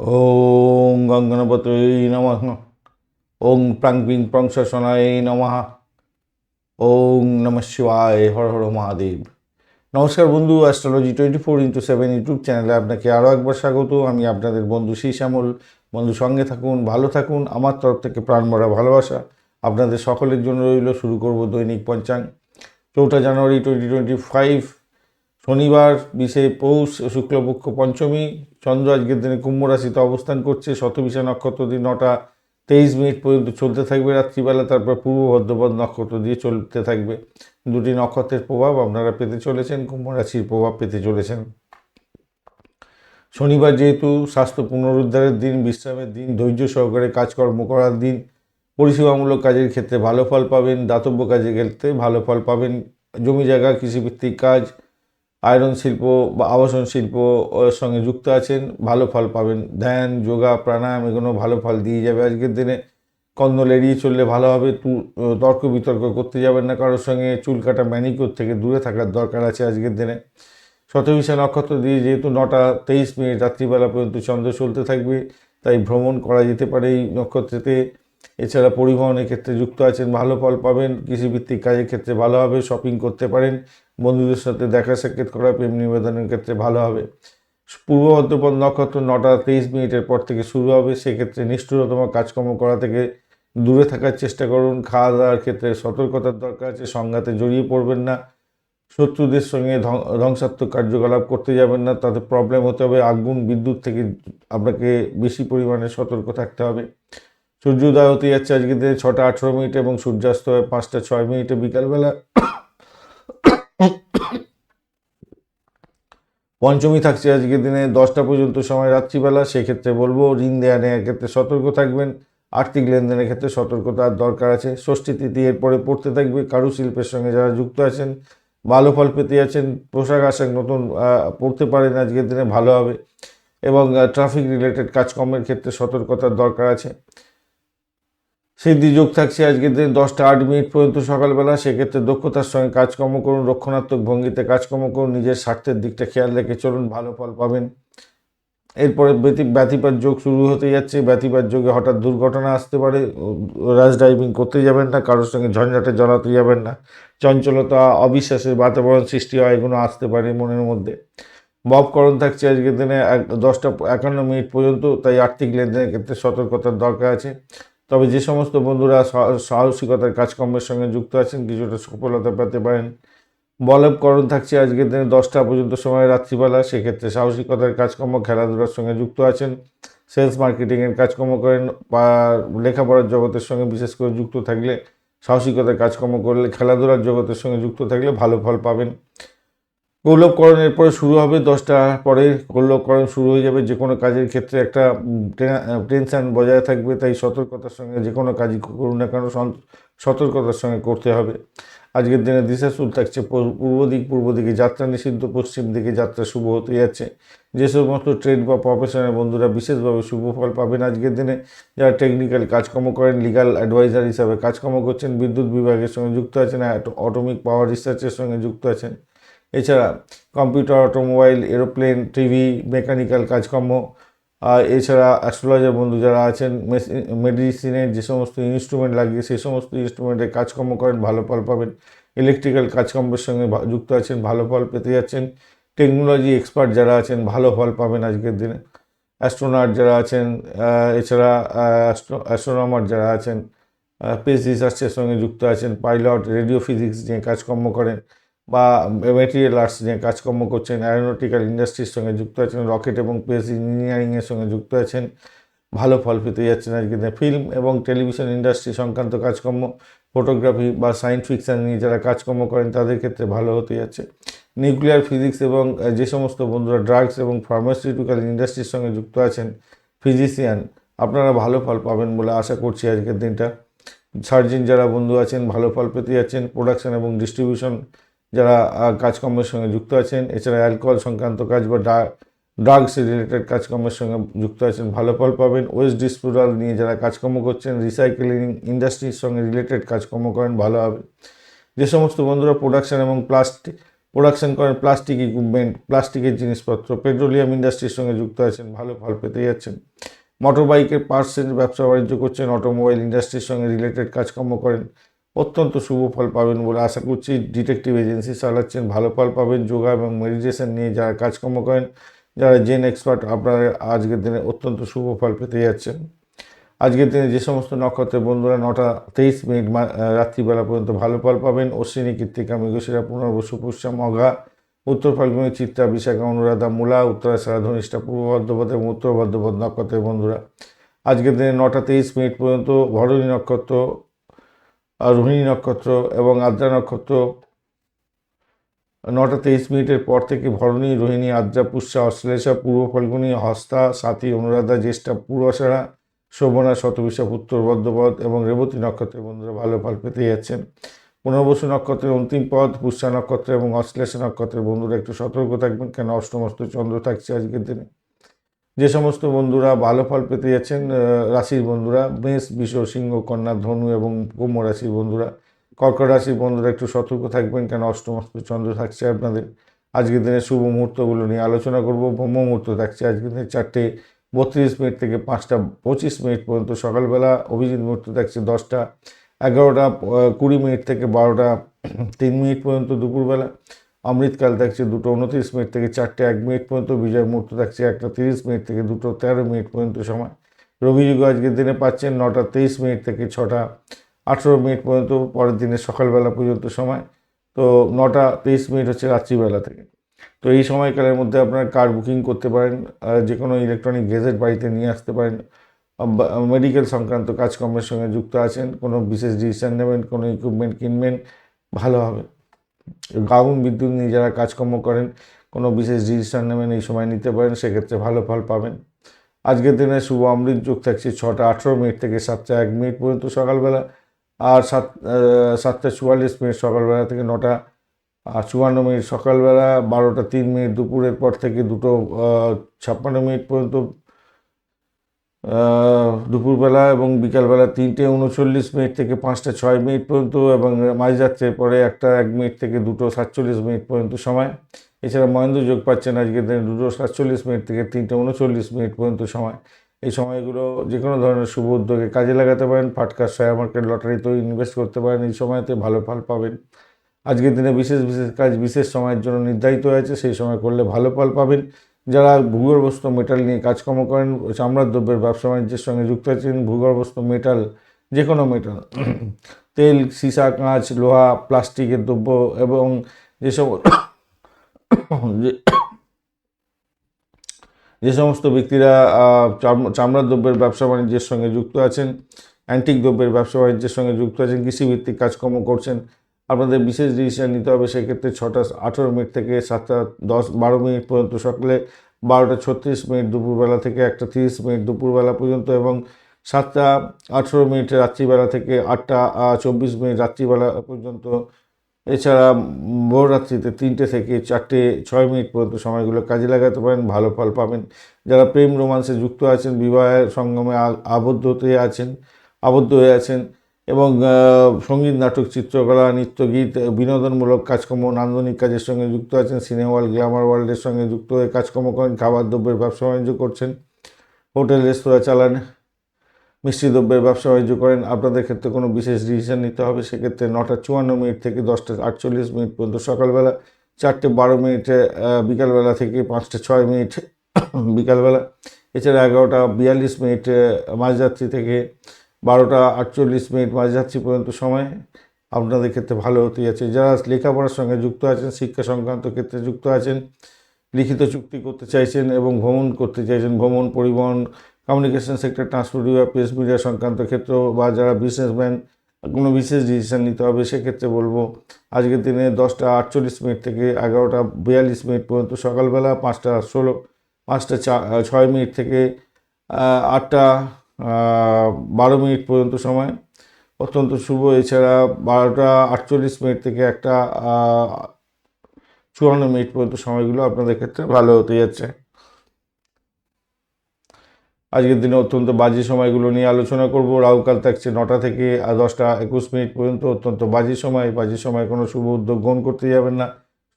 ওং গঙ্গনপতয়ে নমঃ ওং প্রাং পিং প্রং শনায় নমঃ ওং নম শিবায় হর হর মহাদেব নমস্কার বন্ধু astrology twenty four into seven YouTube চ্যানেলে আপনাকে আরও একবার স্বাগত। আমি আপনাদের বন্ধু শ্রী শ্যামল বন্ধু, সঙ্গে থাকুন, ভালো থাকুন। আমার তরফ থেকে প্রাণ ভরা ভালোবাসা। আপনাদের সকলের জন্য রইল শুরু করব দৈনিক পঞ্চাঙ্গ চৌঠা জানুয়ারি টোয়েন্টি টোয়েন্টি ফাইভ শনিবার বিশে পৌষ শুক্লপক্ষ পঞ্চমী, চন্দ্র আজকের দিনে কুম্ভ রাশিতে অবস্থান করছে। শতবিশা নক্ষত্র দিন নটা তেইশ মিনিট পর্যন্ত চলতে থাকবে। রাত্রিবেলা তারপর পূর্ব ভদ্রপদ নক্ষত্র দিয়ে চলতে থাকবে। দুটি নক্ষত্রের প্রভাব আপনারা পেতে চলেছেন, কুম্ভ রাশির প্রভাব পেতে চলেছেন। শনিবার যেহেতু স্বাস্থ্য পুনরুদ্ধারের দিন, বিশ্রামের দিন, ধৈর্য সহকারে কাজকর্ম করার দিন, পরিষেবামূলক কাজের ক্ষেত্রে ভালো ফল পাবেন, দাতব্য কাজের ক্ষেত্রে ভালো ফল পাবেন, জমি জায়গা, কৃষিভিত্তিক কাজ আয়রন শিল্প বা আবাসন শিল্প সঙ্গে যুক্ত আছেন, ভালো ফল পাবেন। ধ্যান, যোগা, প্রাণায়াম এগুলো ভালো ফল দিয়ে যাবে আজকের দিনে। কন্দল এড়িয়ে চললে ভালো হবে তর্ক বিতর্ক করতে যাবেন না কারোর সঙ্গে, চুল কাটা ম্যানিকিওর থেকে দূরে থাকার দরকার আছে আজকের দিনে। শতবিশা নক্ষত্র দিয়ে যেহেতু নটা তেইশ মিনিট রাত্রিবেলা পর্যন্ত চন্দ্র চলতে থাকবে, তাই ভ্রমণ করা যেতে পারে এই নক্ষত্রতে। এছাড়া পরিবহনের ক্ষেত্রে যুক্ত আছেন, ভালো ফল পাবেন, কৃষিভিত্তিক কাজের ক্ষেত্রে ভালো হবে শপিং করতে পারেন, বন্ধুদের সাথে দেখা সাক্ষাৎ করা, প্রেম নিবেদনের ক্ষেত্রে ভালো হবে। পূর্ব ভদ্রপদ নক্ষত্র নটা তেইশ মিনিটের পর থেকে শুরু হবে, সেক্ষেত্রে নিষ্ঠুরতম কাজকর্ম করা থেকে দূরে থাকার চেষ্টা করুন খাওয়া দাওয়ার ক্ষেত্রে সতর্কতার দরকার আছে, সংঘাতে জড়িয়ে পড়বেন না, শত্রুদের সঙ্গে ধ্বং- ধ্বংসাত্মক কার্যকলাপ করতে যাবেন না, তাতে প্রবলেম হতে হবে, আগুন, বিদ্যুৎ থেকে আপনাকে বেশি পরিমাণে সতর্ক থাকতে হবে। সূর্যোদয় হতে যাচ্ছে আজকে দিনে ছটা আঠেরো মিনিট এবং সূর্যাস্ত হয় পাঁচটা ছয় মিনিটে বিকালবেলা। পঞ্চমী থাকছে আজকের দিনে দশটা পর্যন্ত সময় রাত্রিবেলা, সেক্ষেত্রে বলব ঋণ দেয়া নেওয়ার ক্ষেত্রে সতর্ক থাকবেন। আর্থিক লেনদেনের ক্ষেত্রে সতর্কতার দরকার আছে। ষষ্ঠী তিথি এরপরে পড়তে থাকবে কারুশিল্পের সঙ্গে যারা যুক্ত আছেন, ভালো ফল পেতে যাচ্ছেন, পোশাক আশাক নতুন পড়তে পারেন আজকের দিনে, ভালো হবে। এবং ট্রাফিক রিলেটেড কাজকর্মের ক্ষেত্রে সতর্কতার দরকার আছে। সিদ্ধি যোগ থাকছে আজকের দিনে দশটা আট মিনিট পর্যন্ত সকালবেলা, সেক্ষেত্রে দক্ষতার সঙ্গে কাজকর্ম করুন, রক্ষণাত্মক ভঙ্গিতে কাজকর্ম করুন, নিজের স্বার্থের দিকটা খেয়াল রেখে চলুন, ভালো ফল পাবেন। এরপরে ব্যতি, ব্যতিপাত যোগ শুরু হতে যাচ্ছে, ব্যতিপাত যোগে হঠাৎ দুর্ঘটনা আসতে পারে রাজ ড্রাইভিং করতে যাবেন না, কারোর সঙ্গে ঝঞ্ঝাটে জড়াতে যাবেন না, চঞ্চলতা, অবিশ্বাসের বাতাবরণ সৃষ্টি হয়, এগুলো আসতে পারে মনের মধ্যে। ববকরণ থাকছে আজকের দিনে, এক, দশটা একান্ন মিনিট পর্যন্ত, তাই আর্থিক লেনদেনের ক্ষেত্রে সতর্কতার দরকার আছে। তবে যে সমস্ত বন্ধুরা সাহসিকতার কাজকর্মের সঙ্গে যুক্ত আছেন, কিছুটা সফলতা পেতে পারেন। বলবকরণ থাকছে আজকের দিনে দশটা পর্যন্ত সময় রাত্রিবেলা। সেক্ষেত্রে সাহসিকতার কাজকর্ম, খেলাধুলার সঙ্গে যুক্ত আছেন। সেলস মার্কেটিংয়ের কাজকর্ম করেন বা লেখাপড়ার জগতের সঙ্গে বিশেষ করে যুক্ত থাকলে সাহসিকতার কাজকর্ম করলে, খেলাধুলার জগতের সঙ্গে যুক্ত থাকলে ভালো ফল পাবেন। গৌরবকরণের পরে শুরু হবে দশটা পরে গৌরবকরণ শুরু হয়ে যাবে, যে কোনো কাজের ক্ষেত্রে একটা টেনশন বজায় থাকবে, তাই সতর্কতার সঙ্গে যে কোনো কাজই করুন না কেন সতর্কতার সঙ্গে করতে হবে। আজকের দিনে দিশাশুল থাকছে পূর্ব পূর্ব দিক, পূর্ব দিকে যাত্রা নিষিদ্ধ, পশ্চিম দিকে যাত্রা শুভ হতে যাচ্ছে। যে সমস্ত ট্রেড বা প্রফেশনের বন্ধুরা বিশেষভাবে শুভ ফল পাবেন আজকের দিনে। যারা টেকনিক্যাল কাজকর্ম করেন, লিগাল অ্যাডভাইজার হিসাবে কাজকর্ম করছেন, বিদ্যুৎ বিভাগের সঙ্গে যুক্ত আছেন অটোমিক পাওয়ার রিসার্চের সঙ্গে যুক্ত আছেন এছাড়া computer, automobile, aeroplane, TV, mechanical কাজকর্ম এছাড়া অ্যাস্ট্রোলজার বন্ধু যারা আছেন মেডিসিনের যে সমস্ত ইনস্ট্রুমেন্ট লাগিয়ে সেই সমস্ত ইনস্ট্রুমেন্টের কাজকর্ম করেন, ভালো ফল পাবেন। ইলেকট্রিক্যাল কাজকর্মের সঙ্গে যুক্ত আছেন, ভালো ফল পেতে যাচ্ছেন। টেকনোলজি এক্সপার্ট যারা আছেন, ভালো ফল পাবেন আজকের দিনে। অ্যাস্ট্রোনট যারা আছেন এছাড়া অ্যাস্ট্রোনমার যারা আছেন পেস রিসার্চের সঙ্গে যুক্ত আছেন পাইলট রেডিও ফিজিক্স নিয়ে কাজকর্ম করেন। বা মেটেরিয়াল আর্টস নিয়ে কাজকর্ম করছেন অ্যারোনটিক্যাল ইন্ডাস্ট্রির সঙ্গে যুক্ত আছেন রকেট এবং স্পেস ইঞ্জিনিয়ারিংয়ের সঙ্গে যুক্ত আছেন, ভালো ফল পেতে যাচ্ছেন আজকে ফিল্ম এবং টেলিভিশন ইন্ডাস্ট্রি সংক্রান্ত কাজকর্ম ফটোগ্রাফি বা সায়েন্স ফিকশান নিয়ে যারা কাজকর্ম করেন, তাদের ক্ষেত্রে ভালো হতে যাচ্ছে। নিউক্লিয়ার ফিজিক্স এবং যে সমস্ত বন্ধুরা ড্রাগস এবং ফার্মাসিউটিক্যাল ইন্ডাস্ট্রির সঙ্গে যুক্ত আছেন ফিজিশিয়ান আপনারা ভালো ফল পাবেন বলে আশা করছি আজকের দিনটা। সার্জিন যারা বন্ধু আছেন, ভালো ফল পেতে যাচ্ছেন প্রোডাকশন এবং ডিস্ট্রিবিউশন যারা কাজকর্মের সঙ্গে যুক্ত আছেন, এছাড়া অ্যালকোহল সংক্রান্ত কাজ বা ড্রাগস রিলেটেড কাজকর্মের সঙ্গে যুক্ত আছেন, ভালো ফল পাবেন। ওয়েস্ট ডিসপোজাল নিয়ে যারা কাজকর্ম করছেন, রিসাইকেলিং ইন্ডাস্ট্রির সঙ্গে রিলেটেড কাজকর্ম করেন, ভালো হবে। যে সমস্ত বন্ধুরা প্রোডাকশন এবং প্লাস্টিক, প্রোডাকশন করেন, প্লাস্টিক ইকুইপমেন্ট, প্লাস্টিকের জিনিসপত্র, পেট্রোলিয়াম ইন্ডাস্ট্রির সঙ্গে যুক্ত আছেন, ভালো ফল পেতে যাচ্ছেন। মোটর বাইকের পার্টসের ব্যবসা বাণিজ্য করছেন, অটোমোবাইল ইন্ডাস্ট্রির সঙ্গে রিলেটেড কাজকর্ম করেন অত্যন্ত শুভ ফল পাবেন বলে আশা করছি। ডিটেকটিভ এজেন্সি চালাচ্ছেন ভালো ফল পাবেন, যোগা এবং মেডিটেশন নিয়ে যারা কাজকর্ম করেন, যারা জেন এক্সপার্ট আপনারা আজকের দিনে অত্যন্ত শুভ ফল পেতে যাচ্ছেন। আজকের দিনে যে সমস্ত নক্ষত্রের বন্ধুরা নটা তেইশ মিনিট রাত্রিবেলা পর্যন্ত ভালো ফল পাবেন, অশ্বিনী, কৃত্তিকা, মৃগশিরা, পুনর্বসু, পুষ্যা, মঘা, উত্তর ফাল্গুনি, চিত্রা, বিশাখা, অনুরাধা, মূলা উত্তরাশারা ধনিষ্ঠা পূর্ব বর্ধমান এবং উত্তর বর্ধমান নক্ষত্রের বন্ধুরা। আজকের দিনে নটা তেইশ মিনিট পর্যন্ত ভরণী নক্ষত্র রোহিণী নক্ষত্র এবং আদ্রা নক্ষত্র। নটা তেইশ মিনিটের পর থেকে ভরণী, রোহিণী, আদ্রা, পুষ্যা, অশ্লেষা, পূর্ব ফাল্গুনি, হস্তা, সাথী, অনুরাধা, জ্যেষ্ঠা পূর্বাষাঢ়া শোভনা, শতবিশা উত্তর বর্ধপদ এবং রেবতী নক্ষত্রের বন্ধুরা ভালো ফল পেতে যাচ্ছেন। পুনর্বসু নক্ষত্রের অন্তিম পদ, পুষ্যা নক্ষত্র এবং অশ্লেষা নক্ষত্রের বন্ধুরা একটু সতর্ক থাকবেন, কেন অষ্টমস্ত চন্দ্র থাকছে আজকের দিনে। যে সমস্ত বন্ধুরা ভালো ফল পেতে যাচ্ছেন রাশির বন্ধুরা, মেষ বিষ সিংহ, কন্যা, ধনু এবং কুম্ভ রাশির বন্ধুরা, কর্কট রাশির বন্ধুরা একটু সতর্ক থাকবেন, কেন অষ্টমস্ত চন্দ্র থাকছে আপনাদের। আজকের দিনে শুভ মুহূর্তগুলো নিয়ে আলোচনা করব। ব্রহ্ম মুহূর্ত থাকছে আজকের দিনে চারটে বত্রিশ মিনিট থেকে পাঁচটা পঁচিশ মিনিট পর্যন্ত। সকালবেলা অভিজিৎ মুহূর্ত থাকছে দশটা, এগারোটা কুড়ি মিনিট থেকে বারোটা, তিন মিনিট পর্যন্ত দুপুরবেলা। অমৃতকাল থাকছে দুটো উনত্রিশ মিনিট থেকে চারটে এক মিনিট পর্যন্ত, বিজয় মুহূর্ত থাকছে একটা তিরিশ মিনিট থেকে দুটো তেরো মিনিট পর্যন্ত সময়। রবি যুগ আজকের দিনে পাচ্ছেন নটা তেইশ মিনিট থেকে ছটা আঠেরো মিনিট পর্যন্ত, পরের দিনে সকালবেলা পর্যন্ত সময়। তো নটা তেইশ মিনিট হচ্ছে রাত্রিবেলা থেকে। তো এই সময়কালের মধ্যে আপনারা কার বুকিং করতে পারেন যে কোনো ইলেকট্রনিক গেজেট বাড়িতে নিয়ে আসতে পারেন মেডিকেল সংক্রান্ত কাজকর্মের সঙ্গে যুক্ত আছেন, কোনো বিশেষ ডিসিশন নেবেন, কোনো ইকুইপমেন্ট কিনবেন, ভালো হবে। আগুন বিদ্যুৎ নিয়ে যারা কাজকর্ম করেন, কোনো বিশেষ ডিসিশন নেবেন, এই সময় নিতে পারেন, সেক্ষেত্রে ভালো ফল পাবেন। আজকের দিনে শুভ অমৃত যুগ থাকছে ছটা আঠেরো মিনিট থেকে সাতটা এক মিনিট পর্যন্ত সকালবেলা আর সাত সাতটা চুয়াল্লিশ মিনিট সকালবেলা থেকে নটা আর চুয়ান্ন মিনিট সকালবেলা, বারোটা তিন মিনিট দুপুরের পর থেকে দুটো ছাপ্পান্ন মিনিট পর্যন্ত দুপুরবেলা এবং বিকালবেলা তিনটে উনচল্লিশ মিনিট থেকে পাঁচটা ছয় মিনিট পর্যন্ত এবং মাঝরাত্রের পরে একটা এক মিনিট থেকে দুটো সাতচল্লিশ মিনিট পর্যন্ত সময়। এছাড়া মহেন্দ্র যোগ পাচ্ছেন আজকের দিনে দুটো সাতচল্লিশ মিনিট থেকে তিনটে উনচল্লিশ মিনিট পর্যন্ত সময়। এই সময়গুলো যে কোনো ধরনের শুভ উদ্যোগে কাজে লাগাতে পারেন, ফাটকা, শেয়ার মার্কেট লটারিতেও ইনভেস্ট করতে পারেন, এই সময়তে ভালো ফল পাবেন। আজকের দিনে বিশেষ বিশেষ কাজ বিশেষ সময়ের জন্য নির্ধারিত হয়েছে, সেই সময় করলে ভালো ফল পাবেন। যারা ভূগর্ভস্থ মেটাল নিয়ে কাজকর্ম করেন চামড়ার দ্রব্যের ব্যবসা বাণিজ্যের সঙ্গে যুক্ত আছেন, ভূগর্ভস্থ মেটাল যে কোনো মেটাল তেল, সীসা, কাঁচ, লোহা, প্লাস্টিকের দ্রব্য এবং যেসব যে- সমস্ত ব্যক্তিরা চাম- চামড়ার দ্রব্যের ব্যবসা বাণিজ্যের সঙ্গে যুক্ত আছেন অ্যান্টিক দ্রব্যের ব্যবসা বাণিজ্যের সঙ্গে যুক্ত আছেন, কৃষিভিত্তিক কাজকর্ম করছেন আপনাদের বিশেষ ডিসিশন নিতে হবে, সেক্ষেত্রে ছটা আঠেরো মিনিট থেকে সাতটা দশ বারো মিনিট পর্যন্ত সকালে বারোটা ছত্রিশ মিনিট দুপুরবেলা থেকে একটা তিরিশ মিনিট দুপুরবেলা পর্যন্ত এবং সাতটা আঠেরো মিনিট রাত্রিবেলা থেকে আটটা চব্বিশ মিনিট রাত্রিবেলা পর্যন্ত। এছাড়া ভোররাত্রিতে তিনটে থেকে চারটে, ছয় মিনিট পর্যন্ত সময়গুলো কাজে লাগাতে পারেন, ভালো ফল পাবেন। যারা প্রেম রোমান্সে যুক্ত আছেন, বিবাহের সঙ্গমে আ- আবদ্ধ হতে আছেন, আবদ্ধ হয়ে আছেন এবং সংগীত, নাটক, চিত্রকলা, নৃত্যগীত, বিনোদনমূলক কাজকর্ম, নান্দনিক কাজের সঙ্গে যুক্ত আছেন সিনেমা ওয়ার্ল্ড গ্ল্যামার ওয়ার্ল্ডের সঙ্গে যুক্ত হয়ে কাজকর্ম করেন, খাবার দ্রব্যের ব্যবসা বাণিজ্য করছেন, হোটেল, রেস্তোরাঁ চালান, মিষ্টি দ্রব্যের ব্যবসা বাণিজ্য করেন। আপনাদের ক্ষেত্রে কোনো বিশেষ ডিসিশন নিতে হবে, সেক্ষেত্রে নটা চুয়ান্ন মিনিট থেকে দশটা আটচল্লিশ মিনিট পর্যন্ত সকালবেলা, চারটে বারো মিনিটে বিকালবেলা থেকে পাঁচটা ছয় মিনিট, বিকালবেলা। এছাড়া এগারোটা বিয়াল্লিশ মিনিট মাঝরাত্রি থেকে বারোটা আটচল্লিশ মিনিট মাঝরাত্রি পর্যন্ত সময়। আপনাদের ক্ষেত্রে ভালো হতে যাচ্ছে যারা লেখাপড়ার সঙ্গে যুক্ত আছেন, শিক্ষা সংক্রান্ত ক্ষেত্রে যুক্ত আছেন, লিখিত চুক্তি করতে চাইছেন এবং ভ্রমণ করতে চাইছেন, ভ্রমণ, পরিবহন কমিউনিকেশন সেক্টর ট্রান্সপোর্ট বিভাগ প্রেস মিডিয়া সংক্রান্ত ক্ষেত্র বা যারা বিজনেসম্যান কোনো বিশেষ ডিসিশন নিতে হবে, সেক্ষেত্রে বলব আজকের দিনে দশটা আটচল্লিশ মিনিট থেকে এগারোটা বিয়াল্লিশ মিনিট পর্যন্ত সকালবেলা পাঁচটা ষোলো, পাঁচটা চা, ছয় মিনিট থেকে আটটা বারো মিনিট পর্যন্ত সময়। অত্যন্ত শুভ। এছাড়া বারোটা আটচল্লিশ মিনিট থেকে একটা চুয়ান্ন মিনিট পর্যন্ত সময়গুলো আপনাদের ক্ষেত্রে ভালো হতে যাচ্ছে। আজকের দিনে অত্যন্ত বাজে সময়গুলো নিয়ে আলোচনা করব। রাহুকাল থাকছে নটা থেকে দশটা একুশ মিনিট পর্যন্ত। অত্যন্ত বাজে সময়। বাজে সময় কোনো শুভ উদ্যোগ গ্রহণ করতে যাবেন না।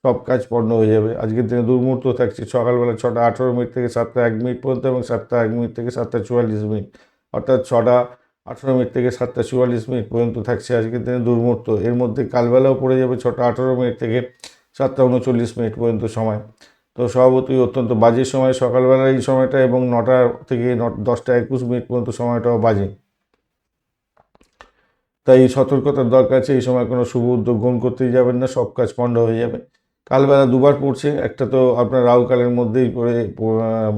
সব কাজ পণ্য হয়ে যাবে। আজকের দিনে দুর্মুহূর্ত থাকছে। সকালবেলা ছটা আঠেরো মিনিট থেকে সাতটা এক মিনিট পর্যন্ত এবং সাতটা এক মিনিট থেকে সাতটা চুয়াল্লিশ মিনিট। অর্থাৎ ছটা আঠেরো মিনিট থেকে সাতটা চুয়াল্লিশ মিনিট পর্যন্ত থাকছে আজকের দিনে দুর্মূর্ত এর মধ্যে কালবেলাও পড়ে যাবে ছটা আঠেরো মিনিট থেকে সাতটা উনচল্লিশ মিনিট পর্যন্ত সময়। তো স্বভাবতই অত্যন্ত বাজে সময় সকালবেলা এই সময়টা এবং নটা থেকে দশটা একুশ মিনিট পর্যন্ত সময়টাও বাজে। তাই সতর্কতার দরকার আছে, এই সময় কোনো শুভ উদ্যোগ গ্রহণ করতেই যাবেন না, সব কাজ পণ্ড হয়ে যাবে। কালবেলা দুবার পড়ছে, একটা তো আপনার রাহুকালের মধ্যেই পড়ে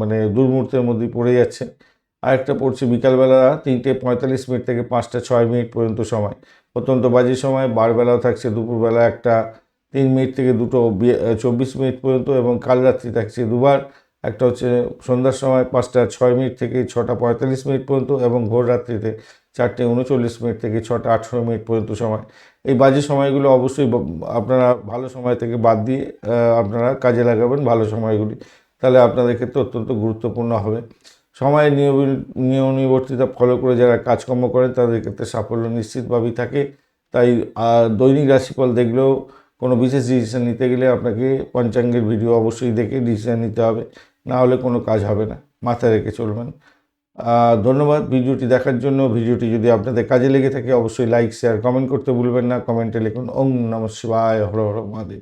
মানে দুর্মূর্তের মধ্যেই পড়ে যাচ্ছে। আর একটা পড়ছে বিকালবেলা তিনটে পঁয়তাল্লিশ মিনিট থেকে পাঁচটা ছয় মিনিট পর্যন্ত সময়। অত্যন্ত বাজে সময়, বারবেলাও থাকছে, দুপুরবেলা একটা তিন মিনিট থেকে দুটো চব্বিশ মিনিট পর্যন্ত এবং কাল রাত্রি থাকছে দুবার। একটা হচ্ছে সন্ধ্যার সময় পাঁচটা ছয় মিনিট থেকে ছটা পঁয়তাল্লিশ মিনিট পর্যন্ত এবং ভোর রাত্রিতে চারটে উনচল্লিশ মিনিট থেকে ছটা আঠেরো মিনিট পর্যন্ত সময়। এই বাজে সময়গুলো অবশ্যই আপনারা ভালো সময় থেকে বাদ দিয়ে আপনারা কাজে লাগাবেন ভালো সময়গুলি। তাহলে আপনাদের ক্ষেত্রে অত্যন্ত গুরুত্বপূর্ণ হবে। সময়ের নিয়ম নিয়মনিবর্তিতা ফলো করে যারা কাজকর্ম করেন, তাদের ক্ষেত্রে সাফল্য নিশ্চিতভাবেই থাকে। তাই দৈনিক রাশিফল দেখলেও কোনো বিশেষ ডিসিশন নিতে গেলে আপনাকে পঞ্চাঙ্গের ভিডিও অবশ্যই দেখে ডিসিশন নিতে হবে। না হলে কোনো কাজ হবে না। মাথায় রেখে চলবেন। ধন্যবাদ ভিডিওটি দেখার জন্য। ভিডিওটি যদি আপনাদের কাজে লেগে থাকে, অবশ্যই লাইক শেয়ার কমেন্ট করতে ভুলবেন না। কমেন্টে লিখুন, ওম নম শিবায় হর হর মহাদেব।